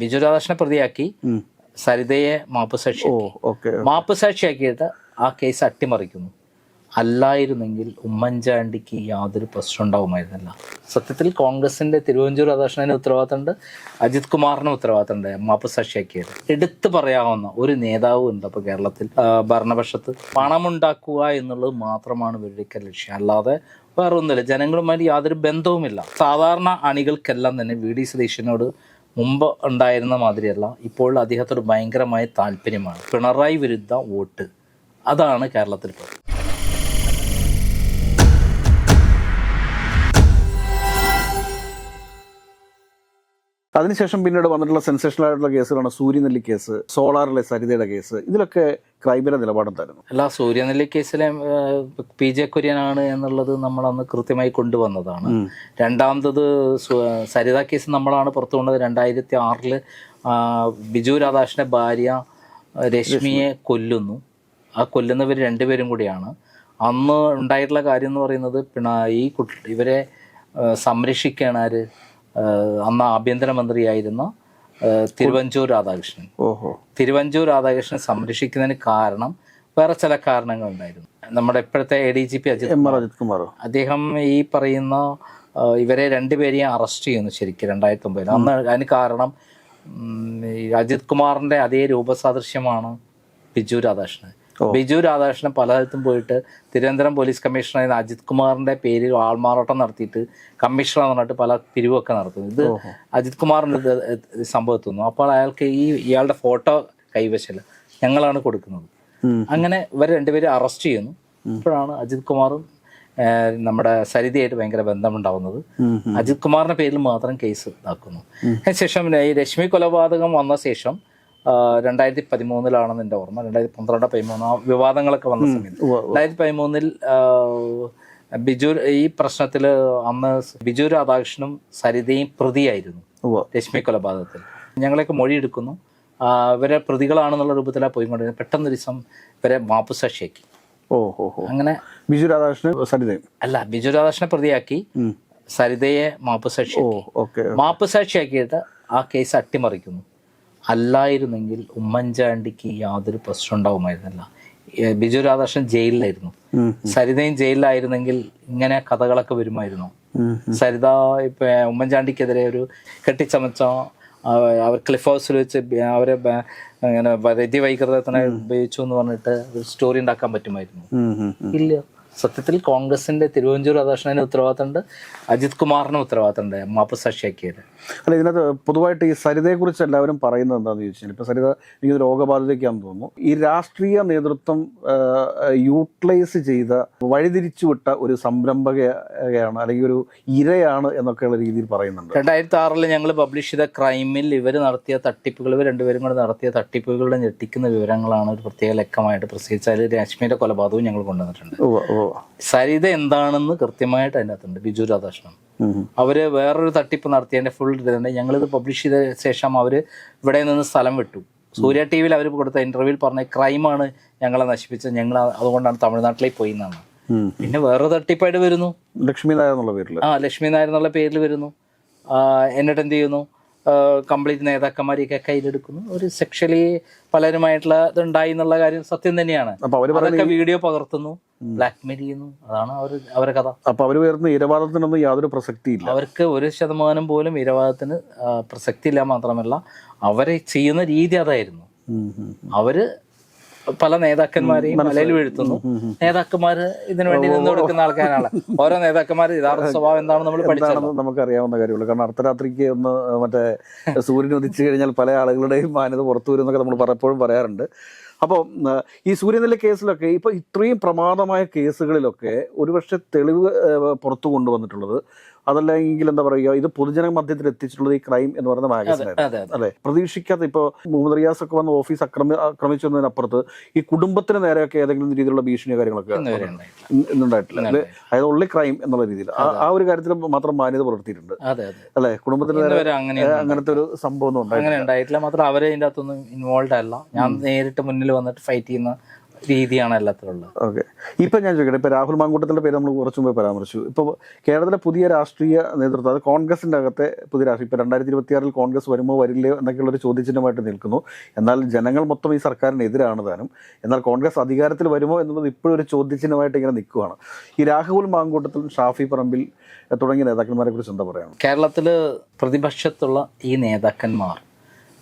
ബിജു രാധാകൃഷ്ണനെ പ്രതിയാക്കി. സരിതയെ മാപ്പ് സാക്ഷി മാപ്പ് സാക്ഷിയാക്കിയിട്ട് ആ കേസ് അട്ടിമറിക്കുന്നു. അല്ലായിരുന്നെങ്കിൽ ഉമ്മൻചാണ്ടിക്ക് യാതൊരു പ്രശ്നം ഉണ്ടാവുമായിരുന്നില്ല. സത്യത്തിൽ കോൺഗ്രസിന്റെ തിരുവഞ്ചൂർ രാധാകൃഷ്ണന് ഉത്തരവാദിത്തമുണ്ട്. അജിത് കുമാറിന് ഉത്തരവാദിത്തമുണ്ട് മാപ്പ് സാക്ഷിയാക്കിയത് എടുത്തു പറയാവുന്ന ഒരു നേതാവ് ഉണ്ട് അപ്പോൾ കേരളത്തിൽ ഭരണപക്ഷത്ത്. പണമുണ്ടാക്കുക എന്നുള്ളത് മാത്രമാണ് ഇവരുടെയൊക്കെ ലക്ഷ്യം. അല്ലാതെ വേറൊന്നുമില്ല. ജനങ്ങളുമായിട്ട് ജനങ്ങളുമായി യാതൊരു ബന്ധവുമില്ല. സാധാരണ അണികൾക്കെല്ലാം തന്നെ വി ഡി സതീശനോട് മുമ്പ് ഉണ്ടായിരുന്ന മാതിരിയല്ല. ഇപ്പോൾ അദ്ദേഹത്തോട് ഭയങ്കരമായ താല്പര്യമാണ്. പിണറായി വിരുദ്ധ വോട്ട്. അതാണ് കേരളത്തിൽ ഇപ്പോൾ അതിനുശേഷം പിന്നീട് വന്നിട്ടുള്ള സെൻസേഷണൽ ആയിട്ടുള്ള കേസുകളാണ് സൂര്യനെല്ലി കേസ് സോളാറിലെ സരിതയുടെ കേസ്. ഇതിലൊക്കെ ക്രൈമിന്റെ നിലപാടെന്തായിരുന്നു അല്ല സൂര്യനെല്ലി കേസിലെ പി ജെ കുര്യനാണ് എന്നുള്ളത് നമ്മൾ അന്ന് കൃത്യമായി കൊണ്ടുവന്നതാണ്. രണ്ടാമത് രണ്ടാമത്തത് സരിത കേസ് നമ്മളാണ് പുറത്തു കൊണ്ടത്. രണ്ടായിരത്തി ആറിൽ ബിജു രാധാകൃഷ്ണന്റെ ഭാര്യ രശ്മിയെ കൊല്ലുന്നു. ആ കൊല്ലുന്നവർ രണ്ടുപേരും കൂടിയാണ്. അന്ന് ഉണ്ടായിട്ടുള്ള കാര്യം എന്ന് പറയുന്നത് ഈ കുട്ടി ഇവരെ സംരക്ഷിക്കുകയാണ് ആര്? അന്ന് ആഭ്യന്തരമന്ത്രിയായിരുന്ന തിരുവഞ്ചൂർ രാധാകൃഷ്ണൻ. ഓഹോ. തിരുവഞ്ചൂർ രാധാകൃഷ്ണൻ സംരക്ഷിക്കുന്നതിന് കാരണം വേറെ ചില കാരണങ്ങൾ ഉണ്ടായിരുന്നു നമ്മുടെ ഇപ്പോഴത്തെ A D G P Ajith Ajith Kumar അദ്ദേഹം ഈ പറയുന്ന ഇവരെ രണ്ടുപേരെയും അറസ്റ്റ് ചെയ്യുന്നു ശരിക്കും രണ്ടായിരത്തി ഒമ്പതിൽ അന്ന് അതിന് കാരണം അജിത് കുമാറിന്റെ അതേ രൂപസാദൃശ്യമാണ് ബിജു രാധാകൃഷ്ണൻ. ബിജു രാധാകൃഷ്ണൻ പലയിടത്തും പോയിട്ട് തിരുവനന്തപുരം പോലീസ് കമ്മീഷണർ അജിത് കുമാറിന്റെ പേരിൽ ആൾമാറാട്ടം നടത്തിയിട്ട് കമ്മീഷണർ പറഞ്ഞിട്ട് പല പിരിവൊക്കെ നടത്തുന്നു. ഇത് അജിത് കുമാറിന്റെ ഇത് ഇത് സംഭവം എത്തുന്നു അപ്പോൾ അയാൾക്ക് ഈ ഇയാളുടെ ഫോട്ടോ കൈവശല്ല ഞങ്ങളാണ് കൊടുക്കുന്നത്. അങ്ങനെ ഇവർ രണ്ടുപേരും അറസ്റ്റ് ചെയ്യുന്നു. അപ്പോഴാണ് അജിത് കുമാറും നമ്മുടെ സരിതയായിട്ട് ഭയങ്കര ബന്ധമുണ്ടാവുന്നത്. അജിത് കുമാറിന്റെ പേരിൽ മാത്രം കേസ് ഇതാക്കുന്നു. അതിനുശേഷം ഈ രശ്മി കൊലപാതകം വന്ന ശേഷം രണ്ടായിരത്തി പതിമൂന്നിലാണെന്ന് എന്റെ ഓർമ്മ. രണ്ടായിരത്തി പന്ത്രണ്ട് പതിമൂന്ന് ആ വിവാദങ്ങളൊക്കെ വന്ന സമയത്ത്. രണ്ടായിരത്തി പതിമൂന്നിൽ ബിജു ഈ പ്രശ്നത്തിൽ അന്ന് ബിജു രാധാകൃഷ്ണനും സരിതയും പ്രതിയായിരുന്നു. രശ്മി കൊലപാതകത്തിൽ. ഞങ്ങളെയൊക്കെ മൊഴിയെടുക്കുന്നു. ഇവരെ പ്രതികളാണെന്നുള്ള രൂപത്തിലാണ് പോയിക്കൊണ്ടിരുന്നത്. പെട്ടെന്ന് ഒരു ദിവസം ഇവരെ മാപ്പ് സാക്ഷിയാക്കി ഓ ഹോ അങ്ങനെ ബിജു രാധാകൃഷ്ണൻ സരിതയും. അല്ല ബിജു രാധാകൃഷ്ണനെ പ്രതിയാക്കി. സരിതയെ മാപ്പ് ഓ സാക്ഷിയാക്കി ഓക്കെ. മാപ്പ് സാക്ഷിയാക്കിയിട്ട് ആ കേസ് അട്ടിമറിക്കുന്നു. അല്ലായിരുന്നെങ്കിൽ ഉമ്മൻചാണ്ടിക്ക് യാതൊരു പ്രശ്നം ഉണ്ടാവുമായിരുന്നില്ല. ബിജു രാധാകൃഷ്ണൻ ജയിലിലായിരുന്നു. സരിതയും ജയിലിലായിരുന്നെങ്കിൽ ഇങ്ങനെ കഥകളൊക്കെ വരുമായിരുന്നു. സരിത ഇപ്പൊ ഉമ്മൻചാണ്ടിക്കെതിരെ ഒരു കെട്ടിച്ചമച്ച അവർ ക്ലിഫ് ഹൗസിൽ വെച്ച് അവരെ ഇങ്ങനെ രതി വൈകൃതത്തിനെ ഉപയോഗിച്ചു എന്ന് പറഞ്ഞിട്ട് ഒരു സ്റ്റോറി ഉണ്ടാക്കാൻ പറ്റുമായിരുന്നു. ഇല്ല. സത്യത്തിൽ കോൺഗ്രസിന്റെ തിരുവഞ്ചൂർ രാധാകൃഷ്ണന് ഉത്തരവാദിത്തമുണ്ട്. അജിത് കുമാറിന് ഉത്തരവാദിത്തമുണ്ട്. മാപ്പ് സാക്ഷിയാക്കിയത്. അല്ല ഇതിനകത്ത് പൊതുവായിട്ട് ഈ സരിതയെ കുറിച്ച് എല്ലാവരും പറയുന്നത് എന്താണെന്ന് ചോദിച്ചാൽ ഇപ്പൊ സരിത എനിക്ക് രോഗബാധിതയ്ക്കാന്ന് തോന്നുന്നു. ഈ രാഷ്ട്രീയ നേതൃത്വം യൂട്ടിലൈസ് ചെയ്ത വഴിതിരിച്ചുവിട്ട ഒരു സംരംഭകയാണ് അല്ലെങ്കിൽ ഒരു ഇരയാണ് എന്നൊക്കെയുള്ള രീതിയിൽ പറയുന്നുണ്ട്. രണ്ടായിരത്തി ആറിൽ ഞങ്ങൾ പബ്ലിഷ് ചെയ്ത ക്രൈമിൽ ഇവർ നടത്തിയ തട്ടിപ്പുകൾ ഇവർ രണ്ടുപേരും കൂടെ നടത്തിയ തട്ടിപ്പുകളുടെ ഞെട്ടിക്കുന്ന വിവരങ്ങളാണ് ഒരു പ്രത്യേക ലക്കമായിട്ട് പ്രസിദ്ധിച്ച അതിൽ രശ്മിയുടെ കൊലപാതകവും ഞങ്ങൾ കൊണ്ടുവന്നിട്ടുണ്ട്. സരിത എന്താണെന്ന് കൃത്യമായിട്ട് അതിനകത്തുണ്ട്. ബിജു രാധാകൃഷ്ണൻ. അവർ വേറൊരു തട്ടിപ്പ് നടത്തിയതിന്റെ ഫുൾ ഇതുണ്ട് ഞങ്ങളിത് പബ്ലിഷ് ചെയ്ത ശേഷം അവർ ഇവിടെ നിന്ന് സ്ഥലം വിട്ടു. സൂര്യ ടി വിയിൽ അവർ കൊടുത്ത ഇന്റർവ്യൂവിൽ പറഞ്ഞ ക്രൈമാണ് ഞങ്ങളെ നശിപ്പിച്ചത്. ഞങ്ങൾ അതുകൊണ്ടാണ് തമിഴ്നാട്ടിലേക്ക് പോയി എന്നാണ്. പിന്നെ വേറെ തട്ടിപ്പായിട്ട് വരുന്നു. ലക്ഷ്മി നായർ എന്നുള്ള പേരിൽ ആ ലക്ഷ്മി നായർ എന്നുള്ള പേരിൽ വരുന്നു. എന്നിട്ട് എന്ത് ചെയ്യുന്നു? കംപ്ലീറ്റ് നേതാക്കന്മാരെയൊക്കെ കയ്യിലെടുക്കുന്നു. ഒരു സെക്ഷലി പലരുമായിട്ടുള്ള ഇതുണ്ടായി എന്നുള്ള കാര്യം സത്യം തന്നെയാണ്. അതൊക്കെ വീഡിയോ പകർത്തുന്നു ബ്ലാക്ക്മെയിൽ ചെയ്യുന്നു. അതാണ് അവർ അവരെ കഥ. അപ്പൊ അവർ വരുന്ന ഇരവാദത്തിനൊന്നും യാതൊരു പ്രസക്തി ഇല്ല അവർക്ക് ഒരു ശതമാനം പോലും ഇരവാദത്തിന് പ്രസക്തി ഇല്ല മാത്രമല്ല അവരെ ചെയ്യുന്ന രീതി അതായിരുന്നു. അവർ പല നേതാക്കന്മാരെയും മലയിൽ വീഴ്ത്തുന്നു. നേതാക്കന്മാര് ഇതിനു വേണ്ടി നിന്ന് കൊടുക്കുന്ന ആൾക്കാരാണ്. ഓരോ നേതാക്കന്മാർ യഥാർത്ഥ സ്വഭാവം എന്താണെന്ന് നമ്മൾ പഠിച്ചാണെന്ന് നമുക്ക് അറിയാവുന്ന കാര്യമുള്ളൂ. കാരണം അർദ്ധരാത്രിക്ക് ഒന്ന് മറ്റേ സൂര്യൻ ഉദിച്ചു കഴിഞ്ഞാൽ പല ആളുകളുടെയും മാന്യത പുറത്തു വരും എന്നൊക്കെ നമ്മൾ പലപ്പോഴും പറയാറുണ്ട്. അപ്പോൾ ഈ സൂര്യനെല്ലി കേസിലൊക്കെ ഇപ്പോൾ ഇത്രയും പ്രമാദമായ കേസുകളിലൊക്കെ ഒരുപക്ഷെ തെളിവ് പുറത്തു കൊണ്ടുവന്നിട്ടുള്ളത് അതല്ലെങ്കിൽ എന്താ പറയുക ഇത് പൊതുജന മധ്യത്തിൽ എത്തിച്ചിട്ടുള്ളത് ഈ ക്രൈം എന്ന് പറയുന്ന മാഗസിൻ അല്ലെ? പ്രതീക്ഷിക്കാത്ത ഇപ്പോൾ മുഹമ്മദ് റിയാസ് ഒക്കെ വന്ന് ഓഫീസ് അക്രമി ആക്രമിച്ചതിനപ്പുറത്ത് ഈ കുടുംബത്തിന് നേരെയൊക്കെ ഏതെങ്കിലും രീതിയിലുള്ള ഭീഷണിയോ കാര്യങ്ങളൊക്കെ ഉണ്ടായിട്ടില്ല. അതായത് ഉള്ളി ക്രൈം എന്നുള്ള രീതിയിൽ. ആ- ഒരു കാര്യത്തിൽ മാത്രം മാന്യത പുലർത്തിയിട്ടുണ്ട്. അല്ലെ? കുടുംബത്തിന് നേരെ അങ്ങനത്തെ ഒരു സംഭവം ഒന്നും ഉണ്ടായിട്ടില്ല. മാത്രം അവരെ ഇതിന്റെ അകത്തൊന്നും ഇൻവോൾവ് അല്ല. ഞാൻ നേരിട്ട് മുന്നിൽ വന്നിട്ട് ഫൈറ്റ് ചെയ്യുന്ന രീതിയാണ് എല്ലാത്തിലും ഉള്ളത്. ഓക്കെ. ഇപ്പം ഞാൻ ചോദിക്കട്ടെ ഇപ്പം രാഹുൽ മാങ്കൂട്ടത്തിന്റെ പേര് നമ്മൾ കുറച്ചു മുമ്പേ പരാമർശിച്ചു. ഇപ്പോൾ കേരളത്തിലെ പുതിയ രാഷ്ട്രീയ നേതൃത്വം അത് കോൺഗ്രസിന്റെ അകത്തെ പുതിയ രാഷ്ട്രീയം ഇപ്പോൾ രണ്ടായിരത്തി ഇരുപത്തിയാറിൽ കോൺഗ്രസ് വരുമോ വരില്ലയോ എന്നൊക്കെയുള്ളൊരു ചോദ്യചിഹ്നമായിട്ട് നിൽക്കുന്നു. എന്നാൽ ജനങ്ങൾ മൊത്തം ഈ സർക്കാരിന് എതിരാണ് താനും. എന്നാൽ കോൺഗ്രസ് അധികാരത്തിൽ വരുമോ എന്നുള്ളത് ഇപ്പോഴും ഒരു ചോദ്യചിഹ്നമായിട്ട് ഇങ്ങനെ നിൽക്കുകയാണ്. ഈ രാഹുൽ മാങ്കൂട്ടത്തിൽ ഷാഫി പറമ്പിൽ തുടങ്ങിയ നേതാക്കന്മാരെ കുറിച്ച് എന്താ പറയുക കേരളത്തിൽ പ്രതിപക്ഷത്തുള്ള ഈ നേതാക്കന്മാർ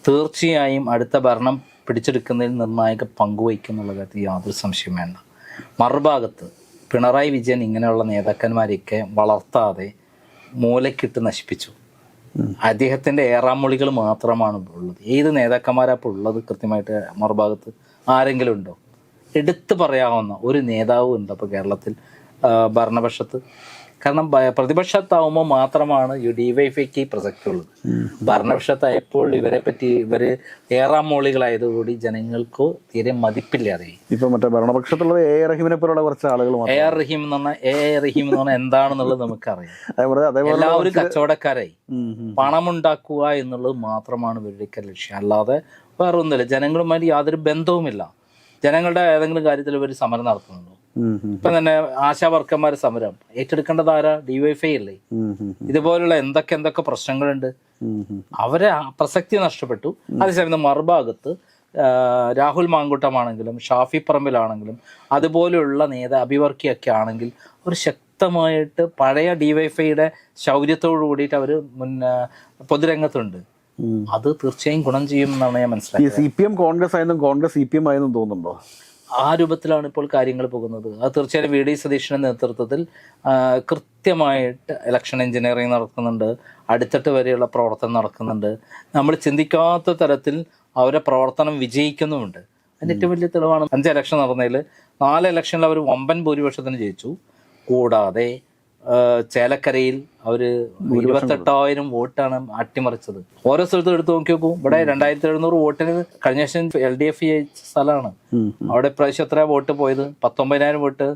തീർച്ചയായും അടുത്ത ഭരണം പിടിച്ചെടുക്കുന്നതിൽ നിർണായക പങ്കുവഹിക്കുന്നുള്ള കാര്യത്തിൽ യാതൊരു സംശയം വേണ്ട. മറുഭാഗത്ത് പിണറായി വിജയൻ ഇങ്ങനെയുള്ള നേതാക്കന്മാരെയൊക്കെ വളർത്താതെ മൂലക്കിട്ട് നശിപ്പിച്ചു. അദ്ദേഹത്തിന്റെ ഏറാമൊളികൾ മാത്രമാണ് ഉള്ളത്. ഏത് നേതാക്കന്മാരാ ഇപ്പോൾ ഉള്ളത് കൃത്യമായിട്ട് മറുഭാഗത്ത് ആരെങ്കിലും ഉണ്ടോ? എടുത്തു പറയാവുന്ന ഒരു നേതാവ് ഉണ്ട് അപ്പോൾ കേരളത്തിൽ ഭരണപക്ഷത്ത്. കാരണം പ്രതിപക്ഷത്താവുമ്പോൾ മാത്രമാണ് യു ഡി വൈഫൈക്ക് പ്രസക്തി ഉള്ളത് ഭരണപക്ഷത്തായപ്പോൾ ഇവരെ പറ്റി ഇവർ ഏറാമോളികളായതുകൂടി ജനങ്ങൾക്ക് തീരെ മതിപ്പില്ലാതെ. ഇപ്പൊ മറ്റേ ഭരണപക്ഷത്തുള്ള എ എ റഹീമിനെ പോലുള്ള കുറച്ച് ആളുകൾ എ ആർ റഹീം എന്ന് പറഞ്ഞാൽ എ റഹീം എന്ന് പറഞ്ഞാൽ എന്താണെന്നുള്ളത് നമുക്കറിയാം. എല്ലാവരും കച്ചവടക്കാരായി. പണമുണ്ടാക്കുക എന്നുള്ളത് മാത്രമാണ് ഇവരുടെയൊക്കെ ലക്ഷ്യം. അല്ലാതെ വേറെ ഒന്നുമില്ല ജനങ്ങളുമായി യാതൊരു ബന്ധവുമില്ല. ജനങ്ങളുടെ ഏതെങ്കിലും കാര്യത്തിൽ ഇവർ സമരം നടത്തുന്നുണ്ടോ? ഇപ്പൊ തന്നെ ആശാ വർക്കർമാര് സമരം. ഏറ്റെടുക്കേണ്ടത് ആരാ? ഡിവൈഫൈ അല്ലേ? ഇതുപോലുള്ള എന്തൊക്കെ എന്തൊക്കെ പ്രശ്നങ്ങളുണ്ട്. അവരെ പ്രസക്തി നഷ്ടപ്പെട്ടു. അതേസമയം മറുഭാഗത്ത് രാഹുൽ മാങ്കുട്ടമാണെങ്കിലും ഷാഫി പറമ്പിലാണെങ്കിലും അതുപോലെയുള്ള നേതാ അഭിവർക്കിയൊക്കെ ആണെങ്കിൽ ഒരു ശക്തമായിട്ട് പഴയ ഡിവൈഫൈയുടെ ശൗര്യത്തോടു കൂടിയിട്ട് അവർ മുൻ പൊതുരംഗത്തുണ്ട്. അത് തീർച്ചയായും ഗുണം ചെയ്യും എന്നാണ് ഞാൻ മനസ്സിലാക്കിയത് സി പി എം കോൺഗ്രസ് ആയെന്നും കോൺഗ്രസ് സി പി എം ആയെന്നും തോന്നുന്നുണ്ടോ? ആ രൂപത്തിലാണ് ഇപ്പോൾ കാര്യങ്ങൾ പോകുന്നത്. അത് തീർച്ചയായും വി ഡി സതീഷിന്റെ നേതൃത്വത്തിൽ കൃത്യമായിട്ട് ഇലക്ഷൻ എഞ്ചിനീയറിംഗ് നടക്കുന്നുണ്ട്. അടുത്തിട്ട് വരെയുള്ള പ്രവർത്തനം നടക്കുന്നുണ്ട്. നമ്മൾ ചിന്തിക്കാത്ത തരത്തിൽ അവരെ പ്രവർത്തനം വിജയിക്കുന്നുമുണ്ട്. അതിന്റെ ഏറ്റവും വലിയ തെളിവാണ് അഞ്ച് ഇലക്ഷൻ നടന്നതിൽ നാല് ഇലക്ഷനിൽ അവർ വമ്പൻ ഭൂരിപക്ഷത്തിന് ജയിച്ചു. കൂടാതെ ചേലക്കരയിൽ അവർ ഇരുപത്തെട്ടായിരം വോട്ടാണ് അട്ടിമറിച്ചത്. ഓരോ സ്ഥലത്തും എടുത്തു നോക്കി നോക്കൂ. ഇവിടെ രണ്ടായിരത്തി എഴുന്നൂറ് വോട്ടിന് കഴിഞ്ഞ വർഷം എൽ ഡി എഫ് ജയിച്ച സ്ഥലമാണ്. അവിടെ ഇപ്രാവശ്യം എത്ര വോട്ട് പോയത്? പത്തൊമ്പതിനായിരം വോട്ട്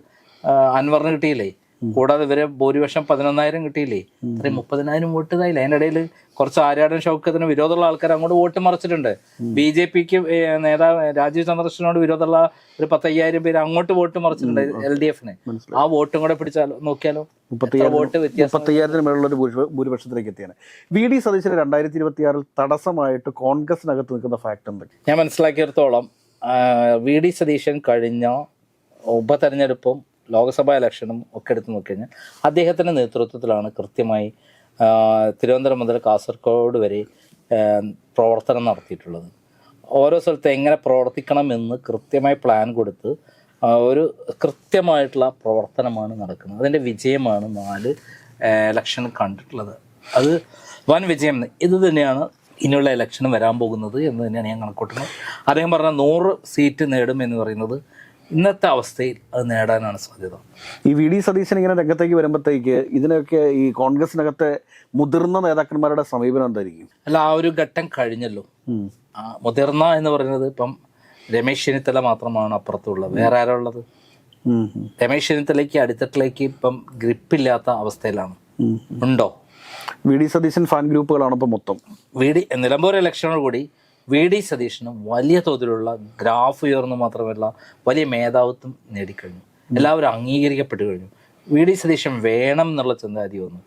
അൻവറിന് കിട്ടിയില്ലേ? കൂടാതെ ഇവരെ ഭൂരിപക്ഷം പതിനൊന്നായിരം കിട്ടിയില്ലേ? അത്രയും മുപ്പതിനായിരം വോട്ട് ഇതായില്ല? അതിന്റെ ഇടയിൽ കുറച്ച് ആര്യാടൻ ഷൗക്കത്തിന് വിരോധമുള്ള ആൾക്കാർ അങ്ങോട്ട് വോട്ട് മറിച്ചിട്ടുണ്ട്. ബി ജെ പിക്ക് നേതാവ് രാജീവ് ചന്ദ്രശനോട് വിരോധമുള്ള ഒരു പത്തയ്യായിരം പേര് അങ്ങോട്ട് വോട്ട് മറിച്ചിട്ടുണ്ട് എൽ ഡി എഫിന്. ആ വോട്ടും കൂടെ പിടിച്ചാലോ നോക്കിയാലോ? വോട്ട് മുപ്പത്തയ്യായിരത്തിന് മേലുള്ള ഭൂരിപക്ഷത്തിലേക്ക് എത്തിയാണ്. വി ഡി സതീശന് രണ്ടായിരത്തി ഇരുപത്തിയാറിൽ തടസ്സമായിട്ട് കോൺഗ്രസിനകത്ത് നിൽക്കുന്ന ഫാക്ട് എന്തൊക്കെ? ഞാൻ മനസ്സിലാക്കിയിടത്തോളം വി ഡി സതീശൻ കഴിഞ്ഞ ഉപതെരഞ്ഞെടുപ്പും ലോക്സഭാ ഇലക്ഷനും ഒക്കെ എടുത്ത് നോക്കിക്കഴിഞ്ഞാൽ അദ്ദേഹത്തിന്റെ നേതൃത്വത്തിലാണ് കൃത്യമായി തിരുവനന്തപുരം മുതൽ കാസർഗോഡ് വരെ പ്രവർത്തനം നടത്തിയിട്ടുള്ളത്. ഓരോ സ്ഥലത്ത് എങ്ങനെ പ്രവർത്തിക്കണമെന്ന് കൃത്യമായി പ്ലാൻ കൊടുത്ത് ഒരു കൃത്യമായിട്ടുള്ള പ്രവർത്തനമാണ് നടക്കുന്നത്. അതിന്റെ വിജയമാണ് നാല് ഇലക്ഷൻ കണ്ടിട്ടുള്ളത്. അത് വൻ വിജയം. ഇത് തന്നെയാണ് ഇനിയുള്ള ഇലക്ഷനും വരാൻ പോകുന്നത് എന്ന് തന്നെയാണ് ഞാൻ കണക്കൂട്ടുന്നത് അദ്ദേഹം പറഞ്ഞ നൂറ് സീറ്റ് നേടും എന്ന് പറയുന്നത് ഇന്നത്തെ അവസ്ഥയിൽ അത് നേടാനാണ് സാധ്യത. ഈ വി ഡി സതീശൻ ഇങ്ങനെ രംഗത്തേക്ക് വരുമ്പോഴത്തേക്ക് ഇതിനൊക്കെ ഈ കോൺഗ്രസിനകത്തെ മുതിർന്ന നേതാക്കന്മാരുടെ സമീപനം എന്തായിരിക്കും? അല്ല ആ ഒരു ഘട്ടം കഴിഞ്ഞല്ലോ. ആ മുതിർന്ന എന്ന് പറയുന്നത് ഇപ്പം രമേശ് ചെന്നിത്തല മാത്രമാണ് അപ്പുറത്തുള്ളത്. വേറെ ആരാ ഉള്ളത്? രമേശ് ചെന്നിത്തലയ്ക്ക് അടിത്തട്ടിലേക്ക് ഇപ്പം ഗ്രിപ്പില്ലാത്ത അവസ്ഥയിലാണ്. ഉണ്ടോ? വി ഡി സതീശൻ ഫാൻ ഗ്രൂപ്പുകളാണ് ഇപ്പം മൊത്തം. വി ഡി നിലമ്പൂർ ഇലക്ഷനോട് കൂടി വി ഡി സതീഷിനും വലിയ തോതിലുള്ള ഗ്രാഫ് ഉയർന്നു മാത്രമല്ല വലിയ മേധാവിത്വം നേടിക്കഴിഞ്ഞു. എല്ലാവരും അംഗീകരിക്കപ്പെട്ടു കഴിഞ്ഞു. വി ഡി സതീശൻ വേണം എന്നുള്ള ചിന്താഗതി വന്നു.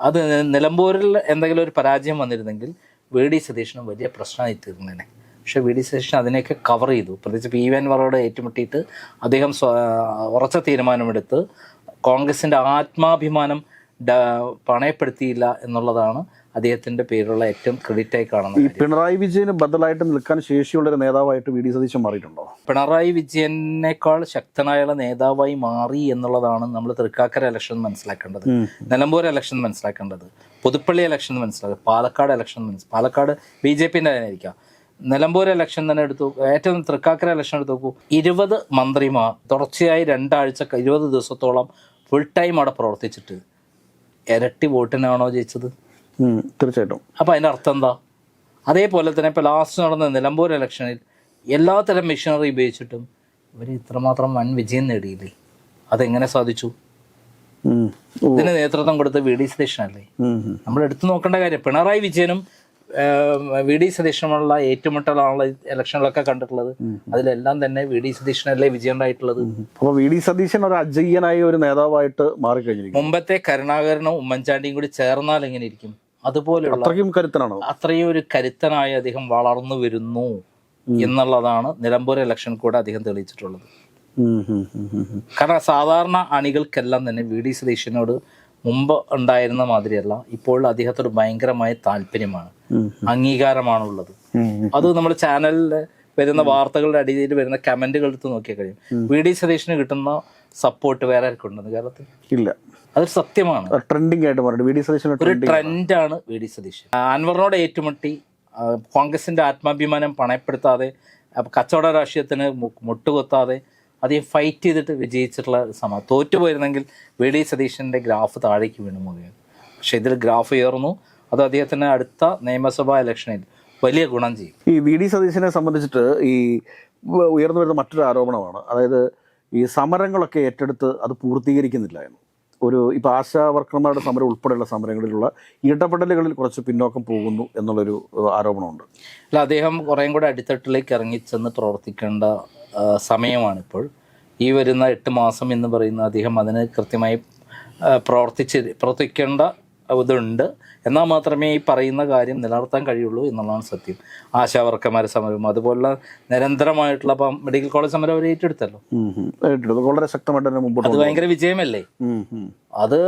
അത് നിലമ്പൂരിൽ എന്തെങ്കിലും ഒരു പരാജയം വന്നിരുന്നെങ്കിൽ വി ഡി സതീഷിനും വലിയ പ്രശ്നമായി തീർന്നേനെ. പക്ഷേ വി ഡി സതീശൻ അതിനെയൊക്കെ കവർ ചെയ്തു. പ്രത്യേകിച്ച് പി വി അൻവറോട് ഏറ്റുമുട്ടിയിട്ട് അദ്ദേഹം ഉറച്ച തീരുമാനമെടുത്ത് കോൺഗ്രസിന്റെ ആത്മാഭിമാനം പണയപ്പെടുത്തിയില്ല എന്നുള്ളതാണ് അദ്ദേഹത്തിന്റെ പേരുള്ള ഏറ്റവും ക്രെഡിറ്റായി കാണുന്നത് ഈ പിണറായി വിജയന് ബദലായിട്ട് നിൽക്കാൻ ശേഷിയുള്ള ഒരു നേതാവായിട്ട് വി ഡി സതീശൻ മാറിയിട്ടുണ്ടോ? പിണറായി വിജയനേക്കാൾ ശക്തനായുള്ള നേതാവായി മാറി എന്നുള്ളതാണ് നമ്മൾ തൃക്കാക്കര ഇലക്ഷൻ മനസ്സിലാക്കേണ്ടത്. നിലമ്പൂർ ഇലക്ഷൻ മനസ്സിലാക്കേണ്ടത്. പുതുപ്പള്ളി ഇലക്ഷൻ മനസ്സിലാക്കുക പാലക്കാട് ഇലക്ഷൻ മനസ്സിലാക്കുക പാലക്കാട് ബി ജെ പിന്റെ ആയിരിക്കാം നിലമ്പൂർ ഇലക്ഷൻ തന്നെ എടുത്തു ഏറ്റവും തൃക്കാക്കര ഇലക്ഷൻ എടുത്തു നോക്കൂ. ഇരുപത് മന്ത്രിമാർ തുടർച്ചയായി രണ്ടാഴ്ച ഇരുപത് ദിവസത്തോളം ഫുൾ ടൈം അവിടെ പ്രവർത്തിച്ചിട്ട് ഇരട്ടി വോട്ടിനാണോ ജയിച്ചത്? തീർച്ചയായിട്ടും. അപ്പോൾ അതിന്റെ അർത്ഥം എന്താ? അതേപോലെ തന്നെ ഇപ്പോൾ ലാസ്റ്റ് നടന്ന നിലമ്പൂർ ഇലക്ഷനിൽ എല്ലാത്തരം മെഷീനറി ഉപയോഗിച്ചിട്ടും ഇവർ ഇത്രമാത്രം വൻ വിജയം നേടിയില്ലേ? അതെങ്ങനെ സാധിച്ചു. ഇതിന് നേതൃത്വം കൊടുത്ത വി ഡി സതീശനല്ലേ. നമ്മൾ എടുത്തു നോക്കേണ്ട കാര്യം പിണറായി വിജയനും വി ഡി സതീഷനുമുള്ള ഏറ്റുമുട്ടലാണുള്ള ഇലക്ഷനിലൊക്കെ കണ്ടിട്ടുള്ളത്. അതിലെല്ലാം തന്നെ വി ഡി സതീഷനല്ലേ വിജയം ഉണ്ടായിട്ടുള്ളത് അപ്പോൾ വി ഡി സതീശൻ ഒരു അജയ്യനായ ഒരു നേതാവായിട്ട് മാറിക്കഴിഞ്ഞിരിക്കും മുമ്പത്തെ കരുണാകരനും ഉമ്മൻചാണ്ടിയും കൂടി ചേർന്നാൽ എങ്ങനെ ഇരിക്കും? അതുപോലെ അത്രയും കരുത്തനാണോ? അത്രയും ഒരു കരുത്തനായി അദ്ദേഹം വളർന്നു വരുന്നു എന്നുള്ളതാണ് നിലമ്പൂർ ഇലക്ഷൻ കൂടെ അദ്ദേഹം തെളിയിച്ചിട്ടുള്ളത്. കാരണം സാധാരണ അണികൾക്കെല്ലാം തന്നെ വി ഡി സതീശനോട് മുമ്പ് ഉണ്ടായിരുന്ന മാതിരിയല്ല. ഇപ്പോൾ അദ്ദേഹത്തോട് ഭയങ്കരമായ താല്പര്യമാണ്. അംഗീകാരമാണ് അംഗീകാരമാണുള്ളത്. അത് നമ്മൾ ചാനലിൽ വരുന്ന വാർത്തകളുടെ അടിയിൽ വരുന്ന കമന്റുകൾ എടുത്ത് നോക്കിയാൽ കഴിയും. വി ഡി സതീഷിന് കിട്ടുന്ന സപ്പോർട്ട് വേറെ ആർക്കും ഉണ്ടെന്ന് കേരളത്തിൽ? ഇല്ല. അത് സത്യമാണ്. ട്രെൻഡിങ് ആയിട്ട് പറഞ്ഞു വി ഡി സതീഷ് ഒരു ട്രെൻഡാണ് വി ഡി സതീഷ്. അൻവറിനോട് ഏറ്റുമുട്ടി കോൺഗ്രസിന്റെ ആത്മാഭിമാനം പണയപ്പെടുത്താതെ കച്ചവട രാഷ്ട്രീയത്തിന് മുട്ടുകൊത്താതെ അദ്ദേഹം ഫൈറ്റ് ചെയ്തിട്ട് വിജയിച്ചിട്ടുള്ള സമയം തോറ്റുപോയിരുന്നെങ്കിൽ വി ഡി സതീശന്റെ ഗ്രാഫ് താഴേക്ക് വീണു പോകുകയാണ് പക്ഷെ ഇതിൽ ഗ്രാഫ് ഉയർന്നു. അത് അദ്ദേഹത്തിന് അടുത്ത നിയമസഭാ ഇലക്ഷനിൽ വലിയ ഗുണം ചെയ്യും. ഈ വി ഡി സതീശനെ സംബന്ധിച്ചിട്ട് ഈ ഉയർന്നു വരുന്ന മറ്റൊരു ആരോപണമാണ്. അതായത് ഈ സമരങ്ങളൊക്കെ ഏറ്റെടുത്ത് അത് പൂർത്തീകരിക്കുന്നില്ല എന്ന്. ഒരു ഇപ്പോൾ ആശാ വർക്കർമാരുടെ സമരം ഉൾപ്പെടെയുള്ള സമരങ്ങളിലുള്ള ഇടപെടലുകളിൽ കുറച്ച് പിന്നോക്കം പോകുന്നു എന്നുള്ളൊരു ആരോപണമുണ്ട്. അല്ല അദ്ദേഹം കുറേം കൂടെ അടിത്തട്ടിലേക്ക് ഇറങ്ങിച്ചെന്ന് പ്രവർത്തിക്കേണ്ട സമയമാണിപ്പോൾ. ഈ വരുന്ന എട്ട് മാസം എന്ന് പറയുന്ന അദ്ദേഹം അതിന് കൃത്യമായി പ്രവർത്തിച്ച് പ്രവർത്തിക്കേണ്ട ഇതുണ്ട്. എന്നാൽ മാത്രമേ ഈ പറയുന്ന കാര്യം നിലനിർത്താൻ കഴിയുള്ളൂ എന്നുള്ളതാണ് സത്യം. ആശാവർക്കന്മാർ സമരവും അതുപോലുള്ള നിരന്തരമായിട്ടുള്ള ഇപ്പം മെഡിക്കൽ കോളേജ് സമരം അവർ ഏറ്റെടുത്തല്ലോ. വളരെ ശക്തമായിട്ട് മുമ്പോട്ട് അത് ഭയങ്കര വിജയമല്ലേ. അത്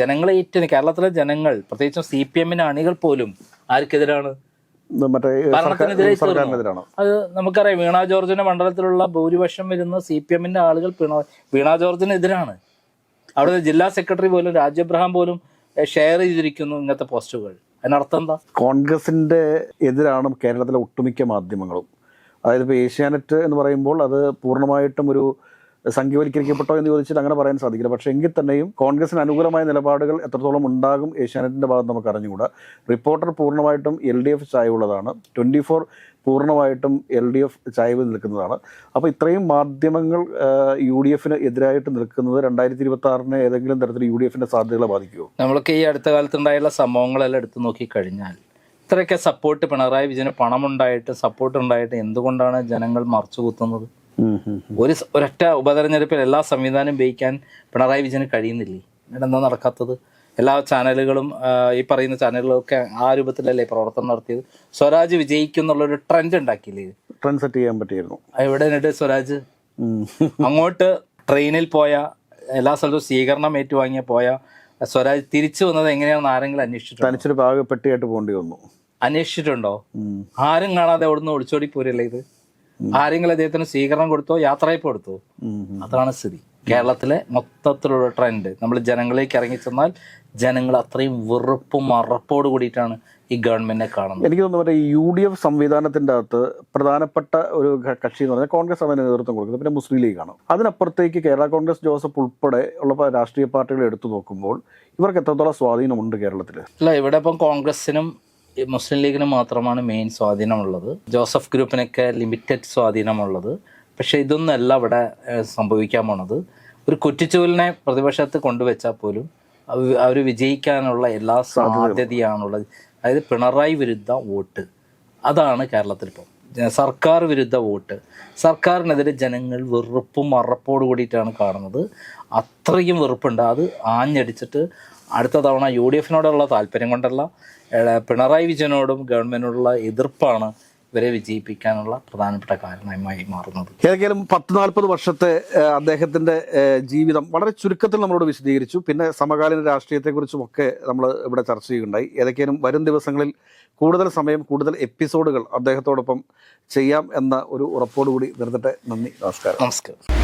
ജനങ്ങളെ ഏറ്റവും കേരളത്തിലെ ജനങ്ങൾ പ്രത്യേകിച്ചും സി പി എമ്മിന്റെ അണികൾ പോലും ആർക്കെതിരാണ്? അത് നമുക്കറിയാം വീണ ജോർജിന്റെ മണ്ഡലത്തിലുള്ള ഭൂരിപക്ഷം വരുന്ന സി പി എമ്മിന്റെ ആളുകൾ വീണ ജോർജിനെതിരാണ്. അവിടെ ജില്ലാ സെക്രട്ടറി പോലും രാജു എബ്രഹാം പോലും ഷെയർ ചെയ്തിരിക്കുന്നു ഇങ്ങനത്തെ പോസ്റ്റുകൾ. അതിനർത്ഥം എന്താ? കോൺഗ്രസിന്റെ എതിരാണ് കേരളത്തിലെ ഒട്ടുമിക്ക മാധ്യമങ്ങളും. അതായത് ഇപ്പോൾ ഏഷ്യാനെറ്റ് എന്ന് പറയുമ്പോൾ അത് പൂർണമായിട്ടും ഒരു സംഖ്യവൽക്കരിക്കപ്പെട്ടോ എന്ന് ചോദിച്ചിട്ട് അങ്ങനെ പറയാൻ സാധിക്കില്ല. പക്ഷേ എങ്കിൽ തന്നെയും കോൺഗ്രസിന് അനുകൂലമായ നിലപാടുകൾ എത്രത്തോളം ഉണ്ടാകും ഏഷ്യാനെറ്റിന്റെ ഭാഗത്ത് നമുക്ക് അറിഞ്ഞുകൂടാ. റിപ്പോർട്ടർ പൂർണമായിട്ടും എൽ ഡി എഫ് ചായവുള്ളതാണ്. ട്വന്റി ഫോർ പൂർണമായിട്ടും എൽ ഡി എഫ് ചായവ് നിൽക്കുന്നതാണ്. അപ്പോൾ ഇത്രയും മാധ്യമങ്ങൾ യു ഡി എഫിന് എതിരായിട്ട് നിൽക്കുന്നത് രണ്ടായിരത്തി ഇരുപത്തി ആറിന് ഏതെങ്കിലും തരത്തിൽ യു ഡി എഫിന്റെ സാധ്യതകളെ ബാധിക്കുമോ നമ്മൾക്ക് ഈ അടുത്ത കാലത്തുണ്ടായുള്ള സംഭവങ്ങളെല്ലാം എടുത്തു നോക്കിക്കഴിഞ്ഞാൽ ഇത്രയൊക്കെ സപ്പോർട്ട് പിണറായി വിജയന് പണമുണ്ടായിട്ട് സപ്പോർട്ട് ഉണ്ടായിട്ട് എന്തുകൊണ്ടാണ് ജനങ്ങൾ മറച്ചു കുത്തുന്നത്? ഒരു ഒരൊറ്റ ഉപതെരഞ്ഞെടുപ്പിൽ എല്ലാ സംവിധാനം ഉപയോഗിക്കാൻ പിണറായി വിജയന് കഴിയുന്നില്ലേ? എന്താ നടക്കാത്തത്? എല്ലാ ചാനലുകളും ഈ പറയുന്ന ചാനലുകളൊക്കെ ആ രൂപത്തിലല്ലേ പ്രവർത്തനം നടത്തിയത്? സ്വരാജ് വിജയിക്കും എന്നുള്ളൊരു ട്രെൻഡ് ഉണ്ടാക്കിയില്ലേ? ട്രെൻഡ് സെറ്റ് ചെയ്യാൻ പറ്റിയിരുന്നു. എവിടെ സ്വരാജ്? അങ്ങോട്ട് ട്രെയിനിൽ പോയ എല്ലാ സ്ഥലത്തും സ്വീകരണം ഏറ്റുവാങ്ങിയ പോയ സ്വരാജ് തിരിച്ചു വന്നത് എങ്ങനെയാണെന്ന് ആരെങ്കിലും അന്വേഷിച്ചിട്ടുണ്ടോ? തനിച്ചൊരു ഭാഗ പെട്ടിയായിട്ട് പോകേണ്ടി വന്നു. അന്വേഷിച്ചിട്ടുണ്ടോ? ആരും കാണാതെ അവിടുന്ന് ഒളിച്ചോടി പോരല്ലേ ഇത്? ആരെങ്കിലും അദ്ദേഹത്തിന് സ്വീകരണം കൊടുത്തോ യാത്രയപ്പ് കൊടുത്തോ. അതാണ് സ്ഥിതി. കേരളത്തിലെ മൊത്തത്തിലുള്ള ട്രെൻഡ്. നമ്മൾ ജനങ്ങളിലേക്ക് ഇറങ്ങി ചെന്നാൽ ജനങ്ങൾ അത്രയും വെറുപ്പും മറപ്പോട് കൂടിയിട്ടാണ് ഈ ഗവൺമെന്റിനെ കാണുന്നത്. എനിക്ക് തോന്നുന്നു മറ്റേ യു ഡി എഫ് സംവിധാനത്തിന്റെ അകത്ത് പ്രധാനപ്പെട്ട ഒരു കക്ഷി എന്ന് പറഞ്ഞാൽ കോൺഗ്രസ് ആണ് നേതൃത്വം കൊടുക്കുന്നത്. പിന്നെ മുസ്ലിം ലീഗാണ് അതിനപ്പുറത്തേക്ക് കേരള കോൺഗ്രസ് ജോസഫ് ഉൾപ്പെടെ ഉള്ള രാഷ്ട്രീയ പാർട്ടികൾ എടുത്തു നോക്കുമ്പോൾ ഇവർക്ക് എത്രത്തോളം സ്വാധീനമുണ്ട് കേരളത്തിൽ അല്ല ഇവിടെ ഇപ്പം കോൺഗ്രസിനും മുസ്ലിം ലീഗിന് മാത്രമാണ് മെയിൻ സ്വാധീനമുള്ളത്. ജോസഫ് ഗ്രൂപ്പിനൊക്കെ ലിമിറ്റഡ് സ്വാധീനമുള്ളത്. പക്ഷേ ഇതൊന്നല്ല ഇവിടെ സംഭവിക്കാൻ പോണത്. ഒരു കുറ്റിച്ചൂലിനെ പ്രതിപക്ഷത്ത് കൊണ്ടുവച്ചാൽ പോലും അവർ വിജയിക്കാനുള്ള എല്ലാ സാധ്യതയാണുള്ളത്. അതായത് പിണറായി വിരുദ്ധ വോട്ട്. അതാണ് കേരളത്തിൽ ഇപ്പം. സർക്കാർ വിരുദ്ധ വോട്ട്. സർക്കാരിനെതിരെ ജനങ്ങൾ വെറുപ്പും മറപ്പോട് കൂടിയിട്ടാണ് കാണുന്നത്. അത്രയും വെറുപ്പുണ്ട്. അത് ആഞ്ഞടിച്ചിട്ട് അടുത്ത തവണ യു ഡി എഫിനോടുള്ള താല്പര്യം കൊണ്ടല്ല പിണറായി വിജയനോടും ഗവൺമെന്റിനോടുള്ള എതിർപ്പാണ് ഇവരെ വിജയിപ്പിക്കാനുള്ള പ്രധാനപ്പെട്ട കാരണമായി മാറുന്നത്. ഏതെങ്കിലും പത്ത് നാൽപ്പത് വർഷത്തെ അദ്ദേഹത്തിന്റെ ജീവിതം വളരെ ചുരുക്കത്തിൽ നമ്മളോട് വിശദീകരിച്ചു. പിന്നെ സമകാലീന രാഷ്ട്രീയത്തെക്കുറിച്ചും ഒക്കെ നമ്മൾ ഇവിടെ ചർച്ച ചെയ്യുകയുണ്ടായി. ഏതൊക്കെയും വരും ദിവസങ്ങളിൽ കൂടുതൽ സമയം കൂടുതൽ എപ്പിസോഡുകൾ അദ്ദേഹത്തോടൊപ്പം ചെയ്യാം എന്ന ഒരു ഉറപ്പോടുകൂടി നിർന്നിട്ട് നന്ദി നമസ്കാരം. നമസ്കാരം.